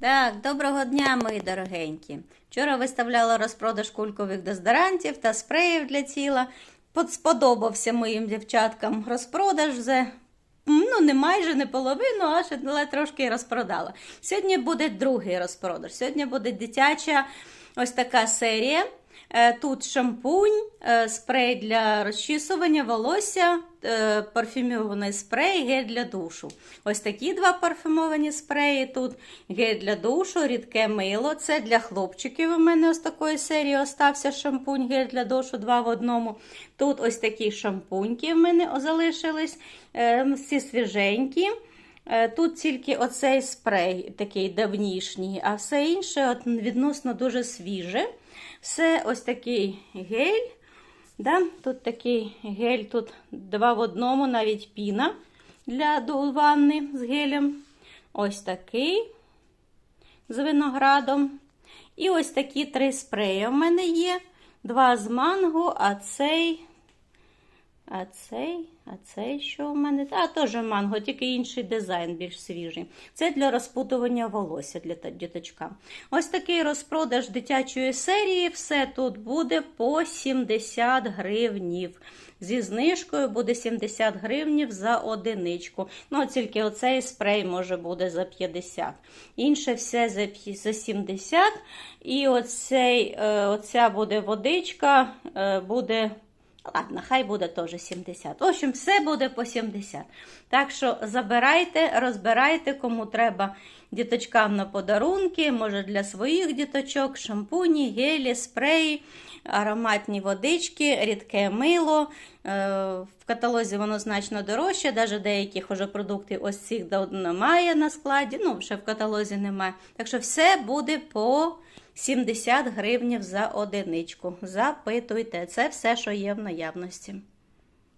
Так, доброго дня, мої дорогенькі. Вчора виставляла розпродаж кулькових дезодорантів та спреїв для тіла. Сподобався моїм дівчаткам розпродаж вже. Ну, не майже не половину, а ще але трошки розпродала. Сьогодні буде другий розпродаж. Сьогодні буде дитяча ось така серія. Е, Тут шампунь, е, спрей для розчісування волосся, е, парфюмований спрей, гель для душу. Ось такі два парфюмовані спреї. Тут гель для душу, рідке мило. Це для хлопчиків. У мене ось такої серії остався шампунь, гель для душу, два в одному. Тут ось такі шампуньки в мене залишились, всі свіженькі. Е, Тут тільки оцей спрей такий давнішній, а все інше відносно дуже свіже. Все ось такий гель. Да? Тут такий гель, тут два в одному, навіть піна для ванни з гелем. Ось такий з виноградом. І ось такі три спреї в мене є. Два з манго, а цей. А цей, а цей що в мене? А теж манго, тільки інший дизайн, більш свіжий. Це для розпутування волосся для діточка. Ось такий розпродаж дитячої серії. Все тут буде по 70 гривнів. Зі знижкою буде 70 гривнів за одиничку. Ну, тільки оцей спрей може буде за 50. Інше все за 70. І оцей, е, оця буде водичка, е, буде. Ладно, хай буде теж 70. В общем, все буде по 70. Так що забирайте, розбирайте, кому треба діточкам на подарунки, може для своїх діточок, шампуні, гелі, спреї, ароматні водички, рідке мило. Е, В каталозі воно значно дорожче, навіть деяких уже продуктів ось цих немає на складі, ну, ще в каталозі немає. Так що все буде по 70 гривнів за одиничку. Запитуйте, це все, що є в наявності.